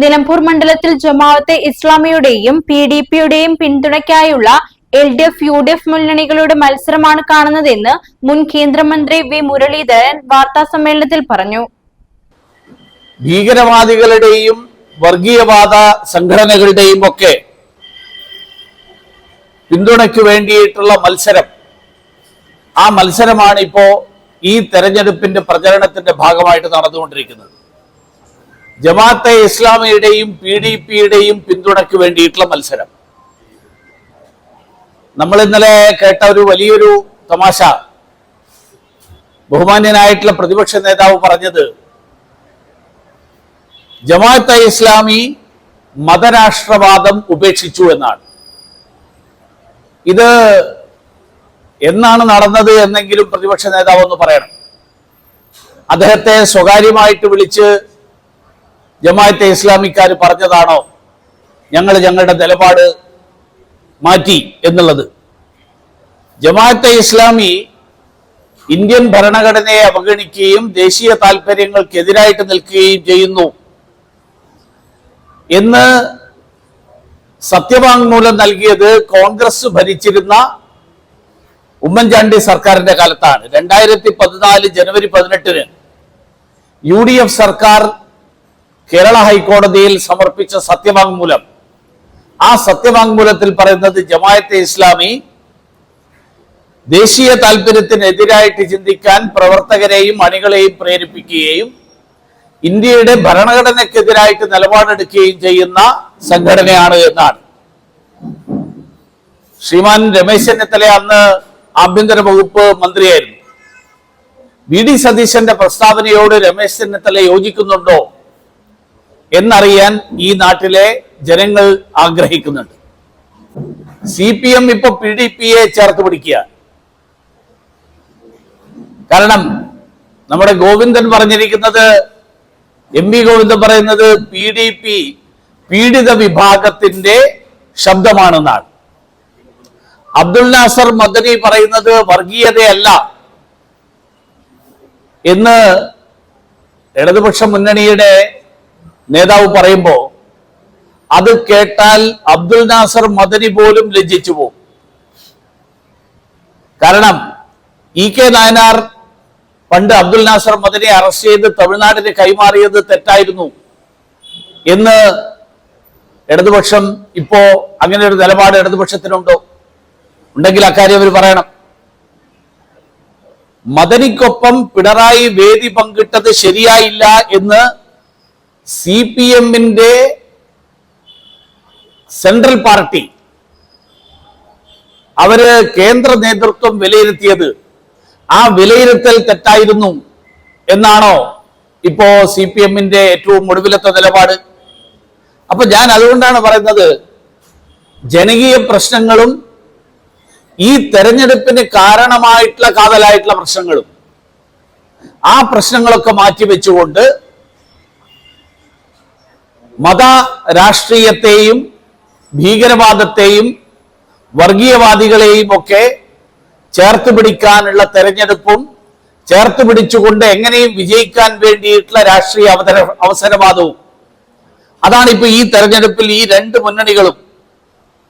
നിലമ്പൂർ മണ്ഡലത്തിൽ ജമാഅത്തെ ഇസ്ലാമിയുടെയും പി ഡി പിയുടെയും പിന്തുണയ്ക്കായുള്ള L D F U D F മുന്നണികളുടെ മത്സരമാണ് കാണുന്നതെന്ന് മുൻ കേന്ദ്രമന്ത്രി വി മുരളീധരൻ വാർത്താ സമ്മേളനത്തിൽ പറഞ്ഞു. ഭീകരവാദികളുടെയും വർഗീയവാദ സംഘടനകളുടെയും ഒക്കെ പിന്തുണയ്ക്ക് വേണ്ടിയിട്ടുള്ള മത്സരം. ആ മത്സരമാണ് ഇപ്പോ ഈ തെരഞ്ഞെടുപ്പിന്റെ പ്രചരണത്തിന്റെ ഭാഗമായിട്ട് നടന്നുകൊണ്ടിരിക്കുന്നത്. ജമാഅത്തെ ഇസ്ലാമിയുടെയും പി ഡി പിയുടെയും പിന്തുണയ്ക്ക് വേണ്ടിയിട്ടുള്ള മത്സരം. നമ്മൾ ഇന്നലെ കേട്ട ഒരു വലിയൊരു തമാശ. ബഹുമാന്യനായിട്ടുള്ള പ്രതിപക്ഷ നേതാവ് പറഞ്ഞത് ജമാഅത്തെ ഇസ്ലാമി മതരാഷ്ട്രവാദം ഉപേക്ഷിച്ചു എന്നാണ്. ഇത് എന്നാണ് നടന്നത് എന്നെങ്കിലും പ്രതിപക്ഷ നേതാവ് ഒന്ന് പറയണം. അദ്ദേഹത്തെ സ്വകാര്യമായിട്ട് വിളിച്ച് ജമാഅത്തെ ഇസ്ലാമിക്കാർ പറഞ്ഞതാണോ? ഞങ്ങൾ ഞങ്ങളുടെ നിലപാട് മാറ്റി എന്നുള്ളത്. ജമാഅത്തെ ഇസ്ലാമി ഇന്ത്യൻ ഭരണഘടനയെ അവഗണിക്കുകയും ദേശീയ താല്പര്യങ്ങൾക്കെതിരായിട്ട് നിൽക്കുകയും ചെയ്യുന്നു എന്ന് സത്യവാങ്മൂലം നൽകിയത് കോൺഗ്രസ് ഭരിച്ചിരുന്ന ഉമ്മൻചാണ്ടി സർക്കാരിന്റെ കാലത്താണ്. രണ്ടായിരത്തി പതിനാല് ജനുവരി പതിനെട്ടിന് യു ഡി എഫ് സർക്കാർ കേരള ഹൈക്കോടതിയിൽ സമർപ്പിച്ച സത്യവാങ്മൂലം. ആ സത്യവാങ്മൂലത്തിൽ പറയുന്നത് ജമായത്തെ ഇസ്ലാമി ദേശീയ താല്പര്യത്തിനെതിരായിട്ട് ചിന്തിക്കാൻ പ്രവർത്തകരെയും അണികളെയും പ്രേരിപ്പിക്കുകയും ഇന്ത്യയുടെ ഭരണഘടനയ്ക്കെതിരായിട്ട് നിലപാടെടുക്കുകയും ചെയ്യുന്ന സംഘടനയാണ് എന്നാണ്. ശ്രീമാൻ രമേശ് ചെന്നിത്തല അന്ന് ആഭ്യന്തര വകുപ്പ് മന്ത്രിയായിരുന്നു. വി ഡി സതീശന്റെ പ്രസ്താവനയോട് രമേശ് ചെന്നിത്തല യോജിക്കുന്നുണ്ടോ? എന്നറിയാൻ ഈ നാട്ടിലെ ജനങ്ങൾ ആഗ്രഹിക്കുന്നുണ്ട്. സി പി എം ഇപ്പൊ പി ഡി പിയെ ചേർത്ത് പിടിക്കുക. കാരണം നമ്മുടെ ഗോവിന്ദൻ പറഞ്ഞിരിക്കുന്നത് എം വി ഗോവിന്ദൻ പറയുന്നത് പി ഡി പി പീഡിത വിഭാഗത്തിന്റെ ശബ്ദമാണെന്നാണ്. അബ്ദുൽ നാസർ മദനി പറയുന്നത് വർഗീയതയല്ല എന്ന് ഇടതുപക്ഷ മുന്നണിയുടെ നേതാവ് പറയുമ്പോൾ അത് കേട്ടാൽ അബ്ദുൽ നാസർ മദനി പോലും ലജ്ജിച്ചു പോകും. കാരണം ഇ കെ നായനാർ പണ്ട് അബ്ദുൽ നാസർ മദനെ അറസ്റ്റ് ചെയ്ത് തമിഴ്നാടിന് കൈമാറിയത് തെറ്റായിരുന്നു എന്ന് ഇടതുപക്ഷം ഇപ്പോ അങ്ങനെ ഒരു നിലപാട് ഇടതുപക്ഷത്തിനുണ്ടോ? ഉണ്ടെങ്കിൽ അക്കാര്യം അവർ പറയണം. മദനിക്കൊപ്പം പിണറായി വേദി പങ്കിട്ടത് ശരിയായില്ല എന്ന് സി പി എമ്മിന്റെ സെൻട്രൽ പാർട്ടി അവർ കേന്ദ്ര നേതൃത്വം വിലയിരുത്തിയത് ആ വിലയിരുത്തൽ തെറ്റായിരുന്നു എന്നാണോ ഇപ്പോ സി പി എമ്മിന്റെ ഏറ്റവും ഒടുവിലത്തെ നിലപാട്? അപ്പൊ ഞാൻ അതുകൊണ്ടാണ് പറയുന്നത് ജനകീയ പ്രശ്നങ്ങളും ഈ തെരഞ്ഞെടുപ്പിന് കാരണമായിട്ടുള്ള കാതലായിട്ടുള്ള പ്രശ്നങ്ങളും ആ പ്രശ്നങ്ങളൊക്കെ മാറ്റിവെച്ചുകൊണ്ട് മത രാഷ്ട്രീയത്തെയും ഭീകരവാദത്തെയും വർഗീയവാദികളെയും ഒക്കെ ചേർത്ത് പിടിക്കാനുള്ള തെരഞ്ഞെടുപ്പും ചേർത്ത് പിടിച്ചുകൊണ്ട് എങ്ങനെയും വിജയിക്കാൻ വേണ്ടിയിട്ടുള്ള രാഷ്ട്രീയ അവതര അവസരവാദവും അതാണ് ഇപ്പൊ ഈ തെരഞ്ഞെടുപ്പിൽ ഈ രണ്ട് മുന്നണികളും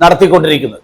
നടത്തിക്കൊണ്ടിരിക്കുന്നത്.